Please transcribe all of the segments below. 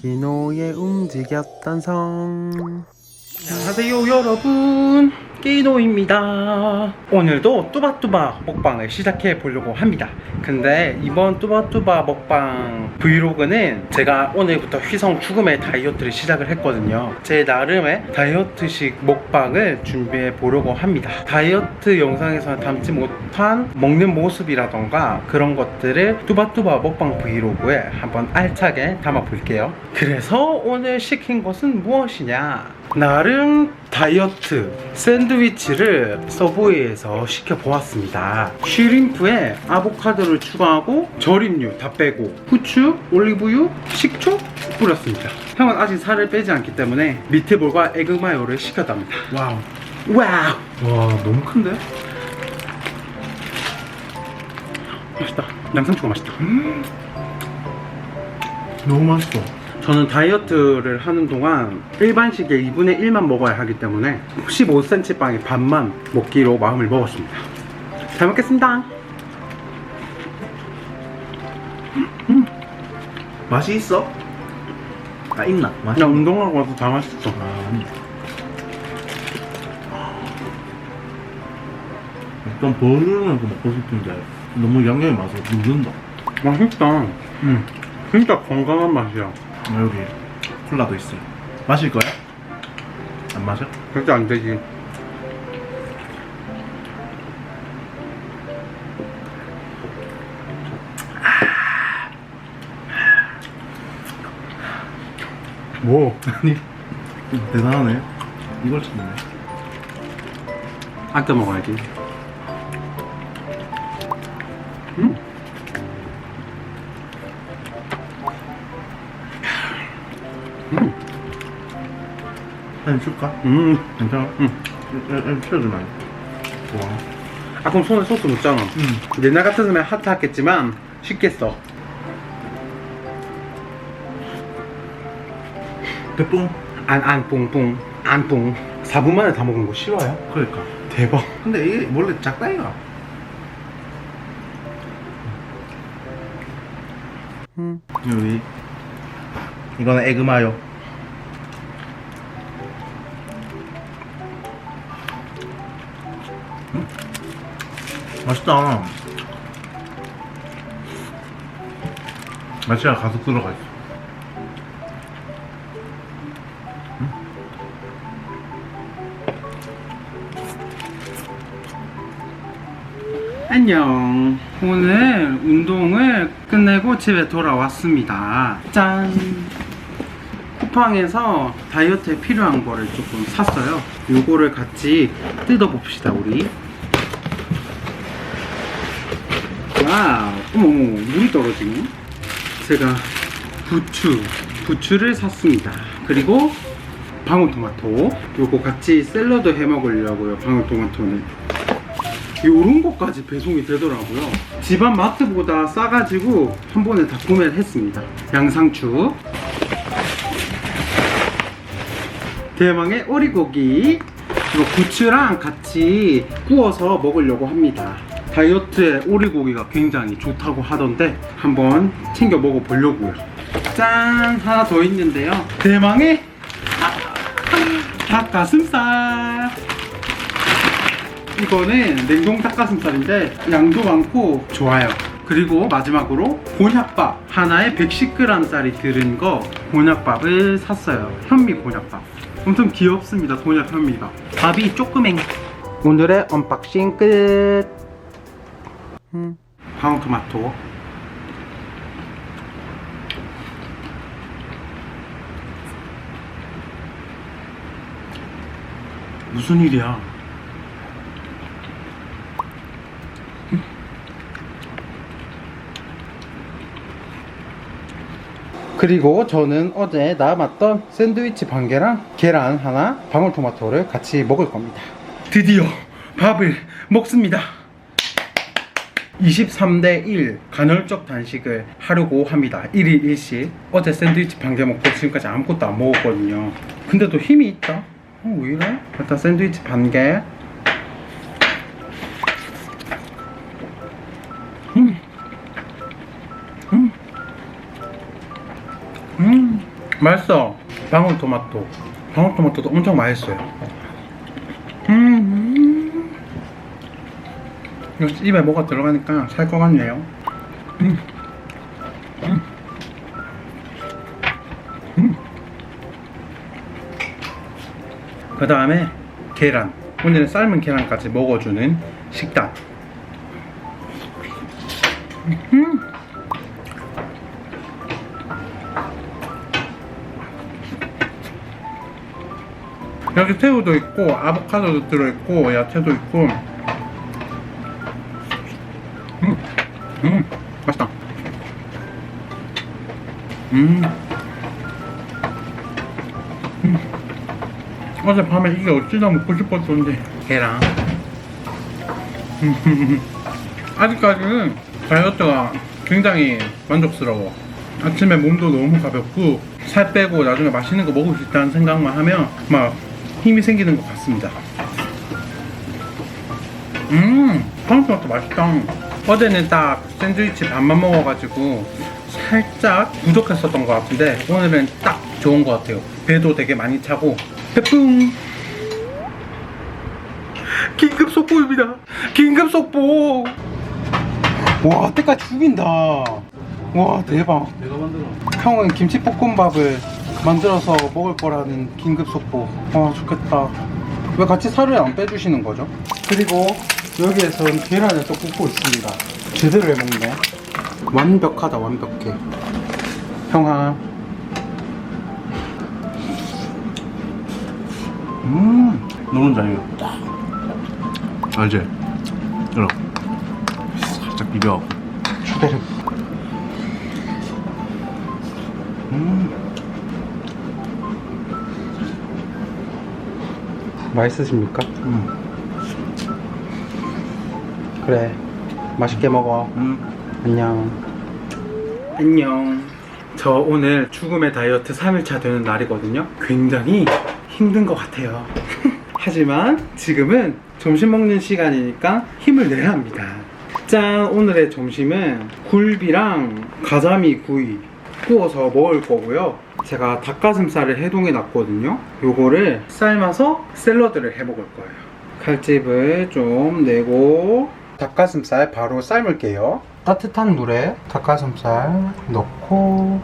끼노의 움직였던 성. 안녕하세요 여러분 끼노입니다. 오늘도 뚜바뚜바 먹방을 시작해 보려고 합니다. 근데 이번 뚜바뚜바 먹방 브이로그는 제가 오늘부터 휘성 죽음의 다이어트를 시작을 했거든요. 제 나름의 다이어트식 먹방을 준비해 보려고 합니다. 다이어트 영상에서는 담지 못한 먹는 모습이라던가 그런 것들을 뚜바뚜바 먹방 브이로그에 한번 알차게 담아 볼게요. 그래서 오늘 시킨 것은 무엇이냐? 나름 다이어트 샌드위치를 서브웨이에서 시켜보았습니다. 쉬림프에 아보카도를 추가하고 절임류 다 빼고 후추, 올리브유, 식초 뿌렸습니다. 형은 아직 살을 빼지 않기 때문에 미트볼과 에그마요를 시켰답니다. 와우. 와우. 와 너무 큰데? 맛있다. 양상추가 맛있다. 너무 맛있어 저는 다이어트를 하는 동안 일반식의 2분의 1만 먹어야 하기 때문에 15cm 빵의 반만 먹기로 마음을 먹었습니다. 잘 먹겠습니다. 맛이 있어? 아 있나? 맛이 그냥 운동하고 와서 다 맛있어. 약간 버르면서 먹고 싶은데 너무 양념이 맛이 누른다 맛있다. 음, 진짜 건강한 맛이야. 아, 여기 콜라도 있어요 마실 거야? 안 마셔? 절대 안 되지. 뭐 아니 대단하네 이걸 찾네 아껴 먹어야지. 한입 줄까? 음. 괜찮아? 응. 응 치워주면 좋아 아 그럼 손에 소스 묻잖아. 응 옛날 같았으면 쉽게 써. 대뽕 안, 안, 뿡뿡, 안, 뿡. 4분 만에 다 먹은 거 싫어요? 그러니까 대박. 근데 이게 원래 작다 이가 음. 여기 이거는 에그마요 맛있다 맛이야 가득 들어가 있어 안녕. 오늘 운동을 끝내고 집에 돌아왔습니다. 짠. 쿠팡에서 다이어트에 필요한 거를 조금 샀어요. 요거를 같이 뜯어봅시다, 우리. 어머, 어머, 물이 떨어지네. 제가 부추, 부추를 샀습니다. 그리고 방울토마토. 요거 같이 샐러드 해 먹으려고요, 방울토마토는. 요런 것까지 배송이 되더라고요. 집안 마트보다 싸가지고 한 번에 다 구매를 했습니다. 양상추. 대망의 오리고기. 이거 부추랑 같이 구워서 먹으려고 합니다. 다이어트에 오리고기가 굉장히 좋다고 하던데 한번 챙겨 먹어보려고요. 짠! 하나 더 있는데요. 대망의 아, 닭가슴살. 이거는 냉동 닭가슴살인데 양도 많고 좋아요. 그리고 마지막으로 곤약밥 하나에 110g짜리 들은 거 곤약밥을 샀어요. 현미 곤약밥. 엄청 귀엽습니다. 곤약 현미가. 밥이 조그맹. 오늘의 언박싱 끝. 음. 방울토마토. 무슨 일이야? 그리고 저는 어제 남았던 샌드위치 반 개랑 계란 하나, 방울토마토를 같이 먹을 겁니다. 드디어 밥을 먹습니다. 23대 1 간헐적 단식을 하려고 합니다. 1일 1식. 어제 샌드위치 반 개 먹고 지금까지 아무것도 안 먹었거든요. 근데도 힘이 있다. 어, 왜 이래? 일단 샌드위치 반 개. 음. 음. 음. 맛있어. 방울토마토. 방울토마토도 엄청 맛있어요. 음. 역시 입에 뭐가 들어가니까 살 것 같네요. 그 다음에 계란. 오늘은 삶은 계란까지 먹어주는 식단. 음. 여기 새우도 있고 아보카도도 들어있고 야채도 있고 음. 음. 어젯밤에 이게 어찌다 먹고 싶었던데. 계란 아직까지는 다이어트가 굉장히 만족스러워. 아침에 몸도 너무 가볍고 살 빼고 나중에 맛있는 거 먹을 수 있다는 생각만 하면 막 힘이 생기는 것 같습니다. 음 방울토마토 맛있다. 어제는 딱 샌드위치 반만 먹어가지고 살짝 부족했었던 것 같은데 오늘은 딱 좋은 것 같아요 배도 되게 많이 차고 빼뿡 긴급 속보입니다 긴급 속보 와 때까지 죽인다 와 대박 내가 만들어. 형은 김치볶음밥을 만들어서 먹을 거라는 긴급 속보. 아 좋겠다. 왜 같이 살을 안 빼주시는 거죠? 그리고 여기에선 계란을 또 굽고 있습니다. 제대로 해먹네. 완벽하다 완벽해. 형아. 음. 노는 자유. 알지? 이렇게 살짝 비벼. 추대를. 음. 맛있으십니까? 음. 그래. 맛있게 먹어. 음. 안녕. 안녕. 저 오늘 죽음의 다이어트 3일차 되는 날이거든요. 굉장히 힘든 것 같아요. 하지만 지금은 점심 먹는 시간이니까 힘을 내야 합니다. 짠! 오늘의 점심은 굴비랑 가자미 구이 구워서 먹을 거고요. 제가 닭가슴살을 해동해 놨거든요. 요거를 삶아서 샐러드를 해 먹을 거예요. 칼집을 좀 내고 닭가슴살 바로 삶을게요. 따뜻한 물에 닭가슴살 넣고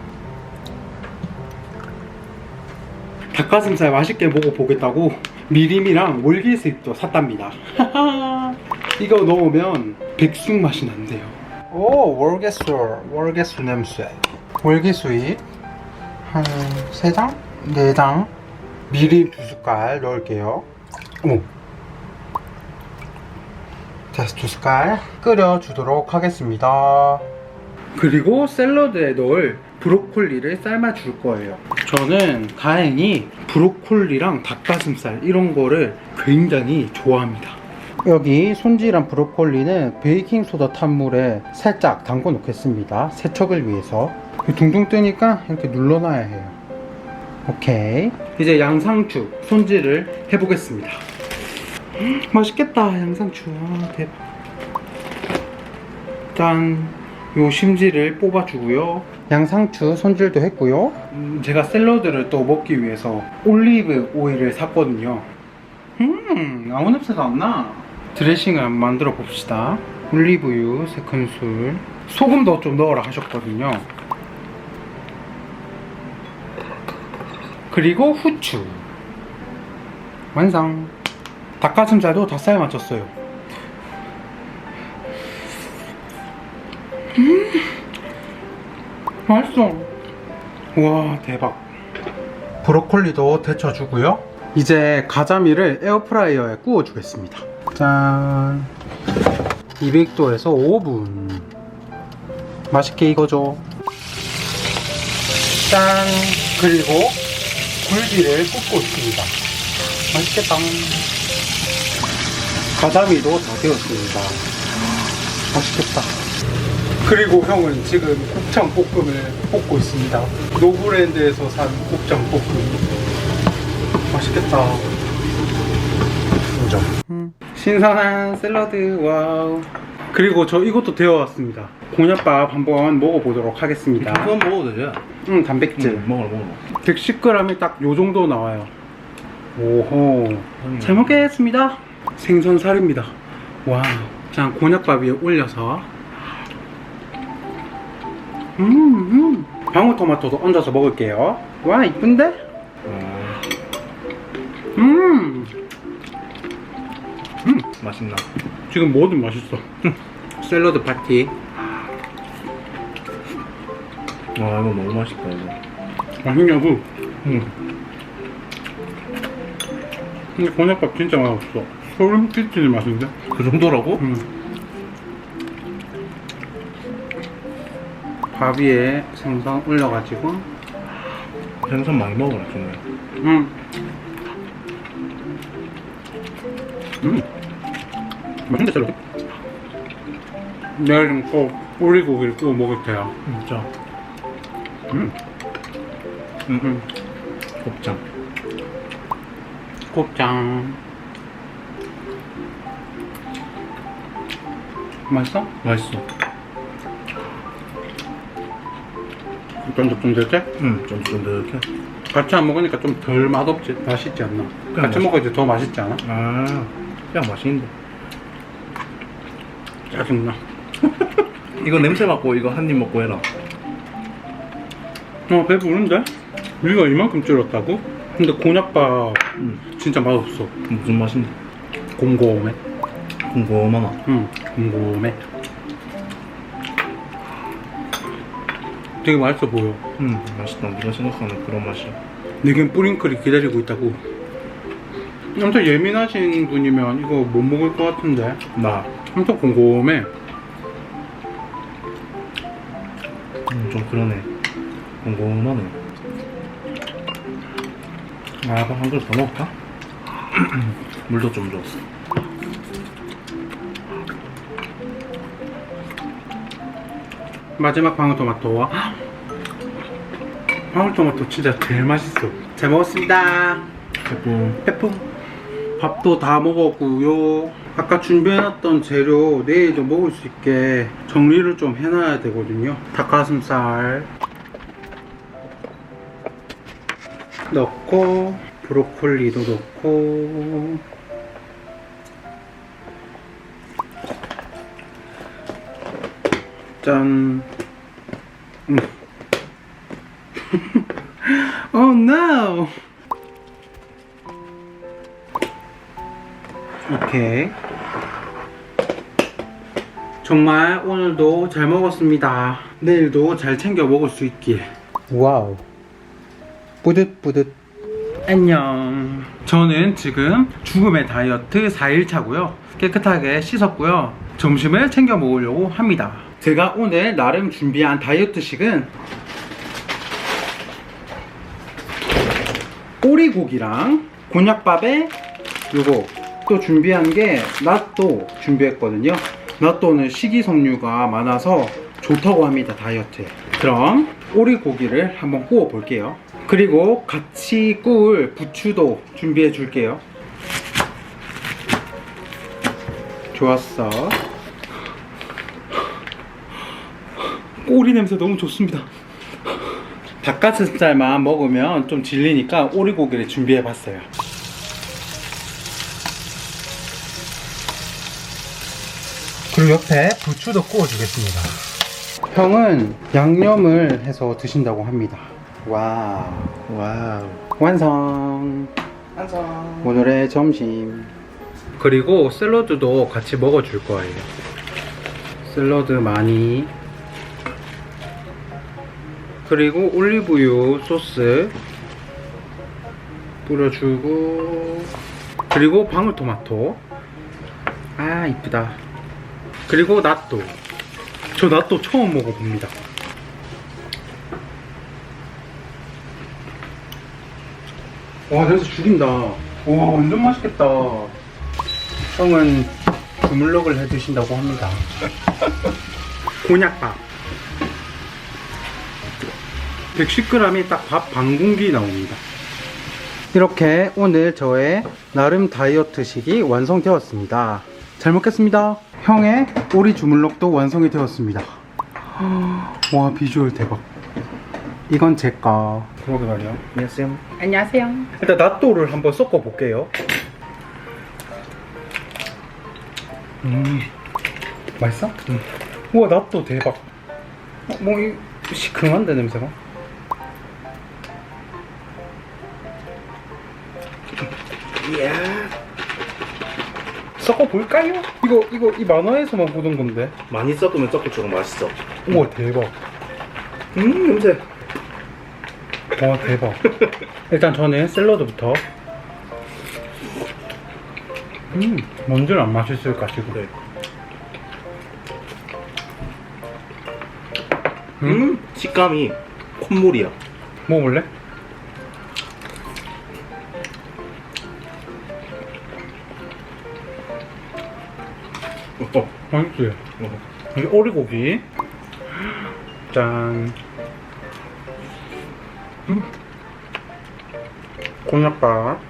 닭가슴살 맛있게 먹어보겠다고 미림이랑 몰기스잎도 샀답니다. 이거 넣으면 백숙 맛이 난대요. 오 월계수 월계수 냄새. 월계수잎 한 3장? 4장 미림 2숟갈 넣을게요. 어머 다시 두 숟갈 끓여주도록 하겠습니다. 그리고 샐러드에 넣을 브로콜리를 삶아 줄 거예요. 저는 다행히 브로콜리랑 닭가슴살 이런 거를 굉장히 좋아합니다. 여기 손질한 브로콜리는 베이킹소다 탄 물에 살짝 담궈 놓겠습니다. 세척을 위해서. 둥둥 뜨니까 이렇게 눌러놔야 해요. 오케이. 이제 양상추 손질을 해보겠습니다. 맛있겠다 양상추. 아, 대박 짠! 요 심지를 뽑아주고요. 양상추 손질도 했고요. 음, 제가 샐러드를 또 먹기 위해서 올리브 오일을 샀거든요. 음 아무 냄새가 안나. 드레싱을 만들어 봅시다. 올리브유 3큰술. 소금도 좀 넣어라 하셨거든요. 그리고 후추. 완성 닭가슴살도 다 삶아 졌어요. 음, 맛있어. 와 대박. 브로콜리도 데쳐주고요. 이제 가자미를 에어프라이어에 구워주겠습니다. 짠. 200도에서 5분. 맛있게 익어줘. 짠. 그리고 굴비를 굽고 있습니다. 맛있겠다. 가자미도 다 되었습니다. 맛있겠다. 그리고 형은 지금 곱창 볶음을 볶고 있습니다. 노브랜드에서 산 곱창 볶음. 맛있겠다. 인정. 신선한 샐러드, 와우. 그리고 저 이것도 데워왔습니다. 곤약밥 한번 먹어보도록 하겠습니다. 그건 먹어도 되죠? 음, 단백질. 응, 먹어라 먹어라 110g이 딱 요 정도 나와요. 오호. 잘 먹겠습니다. 생선살입니다. 와. 자, 곤약밥 위에 올려서. 음, 음. 방울토마토도 얹어서 먹을게요. 와, 이쁜데? 어, 음. 맛있나? 지금 뭐든 맛있어. 샐러드 파티. 와 이거 너무 맛있다 이거 맛있냐고? 응. 근데 곤약밥 진짜 맛없어. 소름 끼치는 맛인데? 그 정도라고? 음. 밥 위에 생선 올려가지고 생선 많이 먹어라 정말 음. 음. 맛있는데 샐러드? 내일 좀꼭 오리고기를 구워 먹을게요 진짜 음. 음. 음. 곱창 곱창 맛있어? 맛있어 쫀득쫀득해? 응좀 쫀득해 같이 안 먹으니까 좀 덜 맛없지? 맛있지 않나? 같이 맛있- 먹어야지 더 맛있지 않아? 아 그냥 맛있는데 짜증나 이거 냄새 맡고 이거 한 입 먹고 해라 어 배부른데? 우리가 이만큼 줄었다고? 근데 곤약밥 응 진짜 맛없어 무슨 맛인데 곰곰해 궁금하나 응 곰곰해. 되게 맛있어 보여. 응 맛있다. 네가 생각하는 그런 맛이야. 내겐 뿌링클이 기다리고 있다고. 엄청 예민하신 분이면 이거 못 먹을 것 같은데. 나. 엄청 곰곰해. 음, 좀 그러네. 궁금하네. 아, 밥한 그릇 더 먹을까? 물도 좀 줘. 마지막 방울토마토 방울토마토 진짜 제일 맛있어. 잘 먹었습니다. 조금 페풍. 밥도 다 먹었고요. 아까 준비해놨던 재료 내일도 먹을 수 있게 정리를 좀 해놔야 되거든요. 닭가슴살 넣고 브로콜리도 넣고 짠 음. oh no 오케이. 정말 오늘도 잘 먹었습니다. 내일도 잘 챙겨 먹을 수 있길. 와우. 뿌듯뿌듯. 안녕. 저는 지금 죽음의 다이어트 4일차고요. 깨끗하게 씻었고요. 점심을 챙겨 먹으려고 합니다. 제가 오늘 나름 준비한 다이어트식은 오리고기랑 곤약밥에 요거 또 준비한 게 낫또 준비했거든요. 낫또는 식이섬유가 많아서 좋다고 합니다 다이어트에. 그럼 오리고기를 한번 구워 볼게요. 그리고 같이 구울 부추도 준비해 줄게요. 좋았어 꼬리 냄새 너무 좋습니다 닭가슴살만 먹으면 좀 질리니까 오리고기를 준비해 봤어요 그리고 옆에 부추도 구워주겠습니다. 형은 양념을 해서 드신다고 합니다. 와우. 와우. 완성. 완성. 오늘의 점심. 그리고 샐러드도 같이 먹어줄 거예요. 샐러드 많이. 그리고 올리브유 소스 뿌려주고. 그리고 방울토마토. 아, 이쁘다. 그리고 낫또. 저 낫또 처음 먹어봅니다. 와, 냄새 죽인다. 와, 완전 맛있겠다. 형은 주물럭을 해 드신다고 합니다. 곤약밥. 110g이 딱 밥 반 공기 나옵니다. 이렇게 오늘 저의 나름 다이어트식이 완성되었습니다. 잘 먹겠습니다. 형의 오리 주물럭도 완성이 되었습니다. 와 비주얼 대박. 이건 제 거. 그러게 말이야. 안녕하세요. 안녕하세요. 일단 낫또를 한번 섞어 볼게요. 음, 맛있어? 음. 우와 낫또 대박. 어, 뭐 이 시큼한데 냄새가? 이야. 섞어 볼까요? 이거 이거 이 만화에서만 보던 건데. 많이 섞으면 섞을수록 맛있어. 우와 대박. 음, 냄새. 와 대박. 일단 저는 샐러드부터. 음, 뭔줄 안 맛있을까 지금. 네. 음, 음, 식감이 콧물이야. 먹어볼래? 맛있지? 어. 여기 오리고기. 짠. 음. 곤약밥.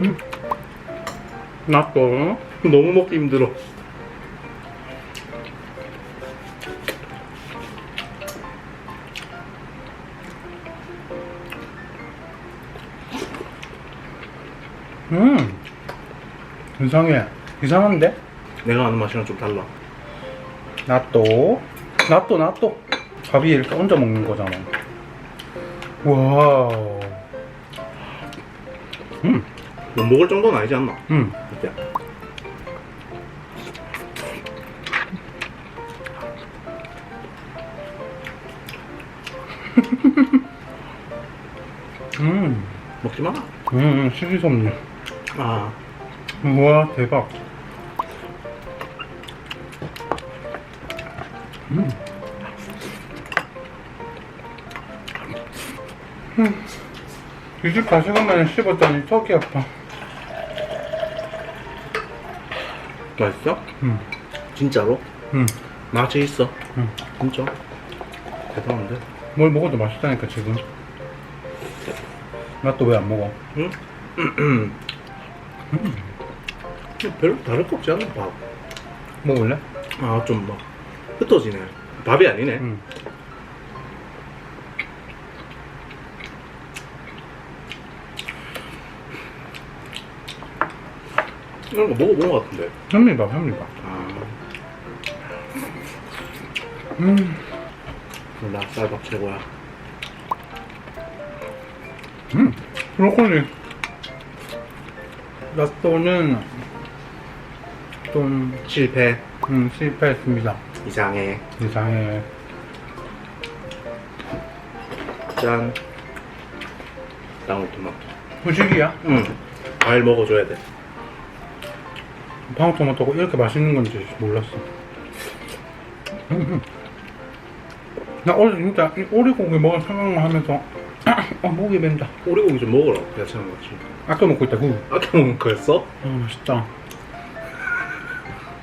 음. 낫또. 너무 먹기 힘들어. 이상해. 이상한데? 내가 아는 맛이랑 좀 달라. 낫또. 낫또, 낫또. 밥이 이렇게 얹어 먹는 거잖아. 와우. 음, 못 먹을 정도는 아니지 않나? 음. 이제. 음. 먹지 마. 음, 식이섬유. 아, 우와, 대박. 음. 음. 이집 가시간 만에 씹었더니 턱이 아파. 맛있어? 음. 진짜로? 음. 맛이 있어. 음. 진짜? 대단한데? 뭘 먹어도 맛있다니까, 지금. 나 또 왜 안 먹어? 응? 음. 별로 다를 거 없지 않나, 밥. 먹을래? 아, 좀 막, 흩어지네. 밥이 아니네. 응. 이런 거 먹어본 것 같은데. 현미밥, 현미밥. 아, 음. 몰라. 쌀밥 최고야. 음. 브로콜리. 라또는 좀 실패. 음, 실패했습니다. 이상해. 이상해. 짠. 방울토마토. 후식이야? 응. 과일 먹어줘야 돼. 방울토마토가 이렇게 맛있는 건지 몰랐어. 음, 음. 나 어제 진짜 이 오리고기 먹은 생각만 하면서 아, 목이 맨다. 오리고기 좀 먹어라. 야채랑 같이. 아껴 먹고 있다. 후. 아까 먹은 거였어? 아, 맛있다.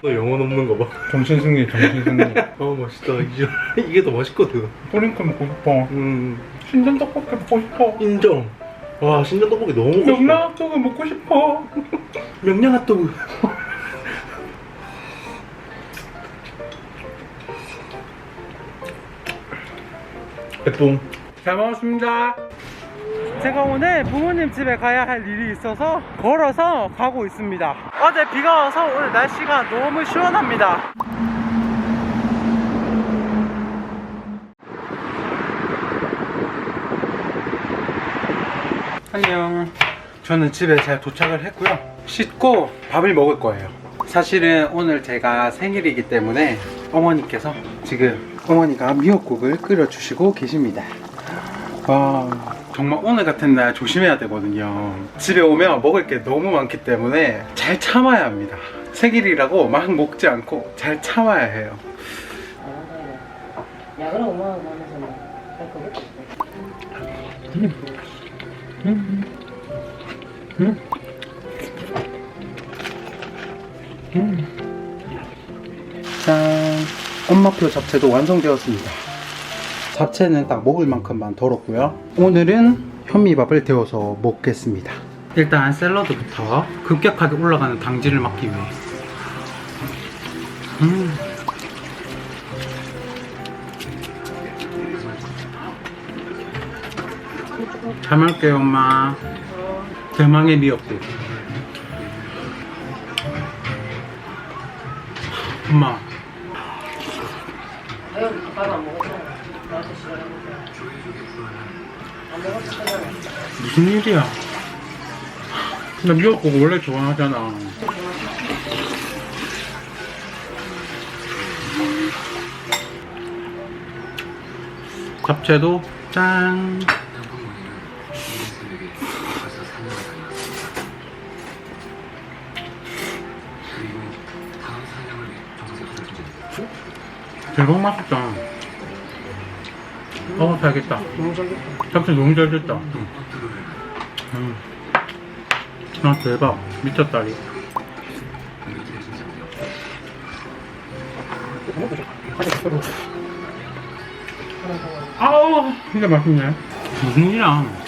너 영혼 없는 거 봐. 정신승리, 정신승리. 어, 맛있다. 이게, 이게 더 맛있거든. 토링크 먹고 싶어. 음, 신전 떡볶이 먹고 싶어. 인정. 와, 신전 떡볶이 너무 먹고 싶다. 명란떡을 먹고 싶어. 명량 핫도그. 예쁨. 잘 먹었습니다. 제가 오늘 부모님 집에 가야 할 일이 있어서 걸어서 가고 있습니다. 어제 비가 와서 오늘 날씨가 너무 시원합니다. 안녕. 저는 집에 잘 도착을 했고요. 씻고 밥을 먹을 거예요. 사실은 오늘 제가 생일이기 때문에 어머니께서 지금 어머니가 미역국을 끓여주시고 계십니다. 와, 정말 오늘 같은 날 조심해야 되거든요. 집에 오면 먹을 게 너무 많기 때문에 잘 참아야 합니다. 생일이라고 막 먹지 않고 잘 참아야 해요. 약을 5만 원 나눠서 뭐할 거겠지. 짠! 엄마표 잡채도 완성되었습니다. 잡채는 딱 먹을 만큼만 덜었고요. 오늘은 현미밥을 데워서 먹겠습니다. 일단 샐러드부터 급격하게 올라가는 당질을 막기 위해. 음. 잘 먹을게요, 엄마. 대망의 미역국. 엄마, 아유, 밥안 먹었잖아. 무슨 일이야? 나 미역국 원래 좋아하잖아. 잡채도 짠. 대박 맛있다. 어, 잘겠다. 너무 잘 됐다. 잡채 너무 잘 됐다. 응. 음. 아 대박 미쳤다리. 아우 진짜 맛있네. 무슨 일이야?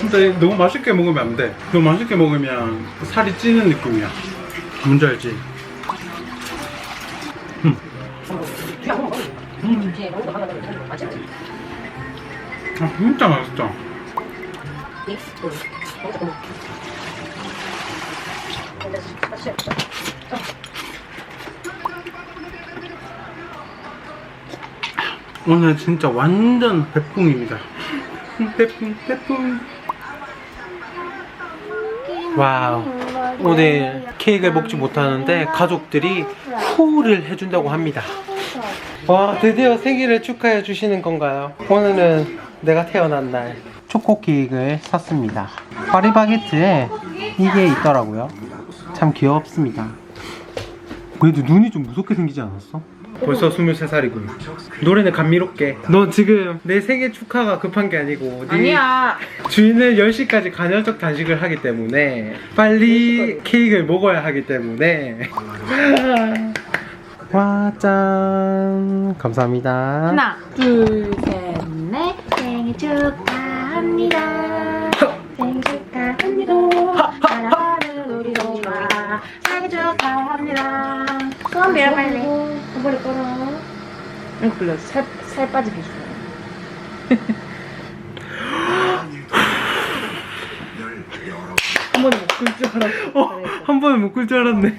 진짜 너무 맛있게 먹으면 안 돼. 너무 맛있게 먹으면 살이 찌는 느낌이야. 뭔지 알지? 음. 맞지? 아 진짜 맛있다. 오늘 진짜 완전 배풍입니다. 배풍, 배풍. 와우. 오늘 케이크를 먹지 못하는데 가족들이 후를 해준다고 합니다. 와, 드디어 생일을 축하해 주시는 건가요? 오늘은 내가 태어난 날 초코 케이크를 샀습니다. 파리바게트에 이게 있더라고요. 참 귀엽습니다. 그래도 눈이 좀 무섭게 생기지 않았어? 벌써 23살이군. 노래는 감미롭게. 너 지금 내 생일 축하가 급한 게 아니고 네 아니야. 주인은 10시까지 간헐적 단식을 하기 때문에 빨리 케이크를 먹어야 하기 때문에 와, 짠. 감사합니다. 하나, 둘, 셋, 넷. 생일 축하합니다. 생일 축하합니다. 사랑하는 우리 동마 생일 축하합니다. 소원 빌어 빨리. 빨리 끌어. 이거 빌려. 살, 살 빠지게 줘. 한 번에 먹을 줄 알았어. 어, 한 번에 묶을 줄 알았네.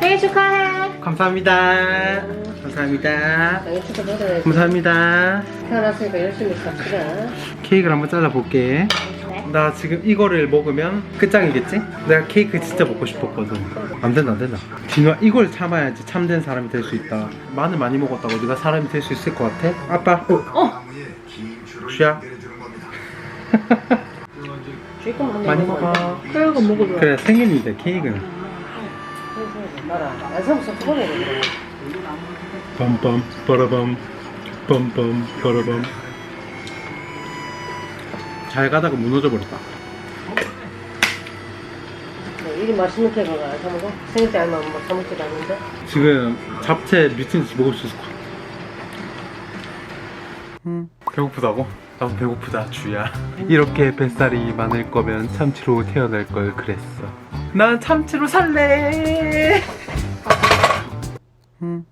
생일 축하해. 감사합니다. 감사합니다. 생일. 감사합니다. 태어났으니까 열심히 삽시다. 케이크를 한번 잘라볼게. 나 지금 이거를 먹으면 끝장이겠지? 내가 케이크 진짜 먹고 싶었거든. 안 된다, 안 된다. 진우야, 이걸 참아야지 참된 사람이 될 수 있다. 마늘 많이 먹었다고 네가 사람이 될 수 있을 것 같아? 아빠, 어, 쥐야. 주입금 먹는 많이 먹어. 그리고 먹어줘. 그래, 생일인데 케이크는. 빰빰, 빠라밤, 빰빰, 빠라밤. 잘 가다가 무너져 버렸다. 일이 맛있는 케이크가 안 사먹어? 생일 때 얼마 막 사먹지도 않는데? 지금 잡채 미친 듯이 먹을 수 있을 것 같아. 음, 배고프다고? 나도 배고프다, 주야. 이렇게 뱃살이 많을 거면 참치로 태어날 걸 그랬어. 난 참치로 살래! 음,